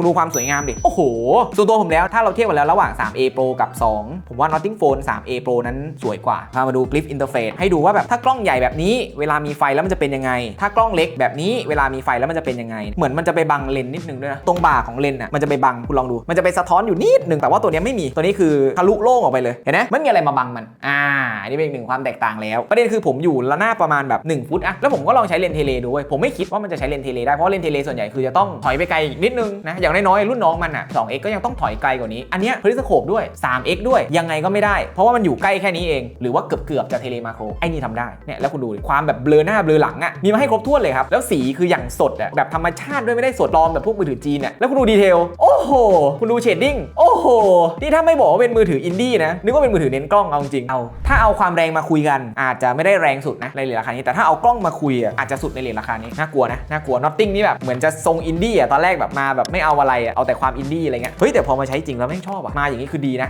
คุณดูความสวยงามดิ โอ้โห ส่วนตัวผมแล้วถ้าเราเทียบกันแล้วระหว่าง 3A Pro กับ 2 ผมว่า Notting Phone 3A Pro นั้นสวยกว่าพามาดู Flip Interface ให้ดูว่าแบบถ้ากล้องใหญ่แบบนี้เวลามีไฟแล้วมันจะเป็นยังไง ถ้ากล้องเล็กแบบนี้เวลามีไฟแล้วมันจะเป็นยังไง เหมือนมันจะไปบังเลนนิดนึงด้วยนะ ตรงบ่าของเลนส์อะมันจะไปบังคุณลองดู มันจะไปสะท้อนอยู่นิดนึงแต่ว่าตัวนี้ไม่มีตัวนี้คือทะลุโล่งออกไปเลยเห็นไหมไม่มีอะไรมาบังมัน อ่าอันนี้เป็นอีกหนึ่งความแตกต่างแล้ว ประเด็นคือผมอยู่ระนาบประมาณแบบ 1 ฟุตอะแล้วผมก็ลองใช้เลนเทเลดูเว้ยผมไม่คิดว่ามันจะใช้เลนเทเลได้เพราะเลนเทเลส่วนใหญ่คือจะต้องถอยไปไกลอีกนิดนึงนะอย่างน้อยๆรุ่นน้องมันอะ 2x ก็ยังต้องถอยไกลกว่านี้ อันเนี้ยพริสโคปด้วย 3x ด้วยยังไงก็ไม่ได้ เพราะว่ามันอยู่ใกล้แค่นี้เอง หรือว่าเกือบเกือบๆจะเทเลมาโครไอ้นี่ทำได้เนี่ยแล้วคุณดูความแบบเบลอหน้าเบลอหลังอะมีมาให้ครบถ้วนเลยครับแล้วสีคืออย่างสดอะแบบธรรมชาติด้วยไม่ได้สดปลอมแบบพวกมือถือจีนอะแล้วคุณดูดีเทลโอ้โหคุณดูเชดดิ้งโโห นี่ถ้าไม่บอกว่าเป็นมือถืออินดี้นะ นึกว่าเป็นมือถือเน้นกล้องเอาจริง เอา ถ้าเอาความแรงมาคุยกัน อาจจะไม่ได้แรงสุดนะในเหรียญราคานี้ แต่ถ้าเอากล้องมาคุยอะอาจจะสุดในเหรียญราคานี้ น่ากลัวนะ น่ากลัวนอตติ้งนี่แบบเหมือนจะทรงอินดี้อะ ตอนแรกแบบมาแบบไม่เอาอะไรอะเอาแต่ความอินดี้อะไรเงี้ย เฮ้ยแต่พอมาใช้จริงแล้วแม่งชอบอะ มาอย่างนี้คือดีนะ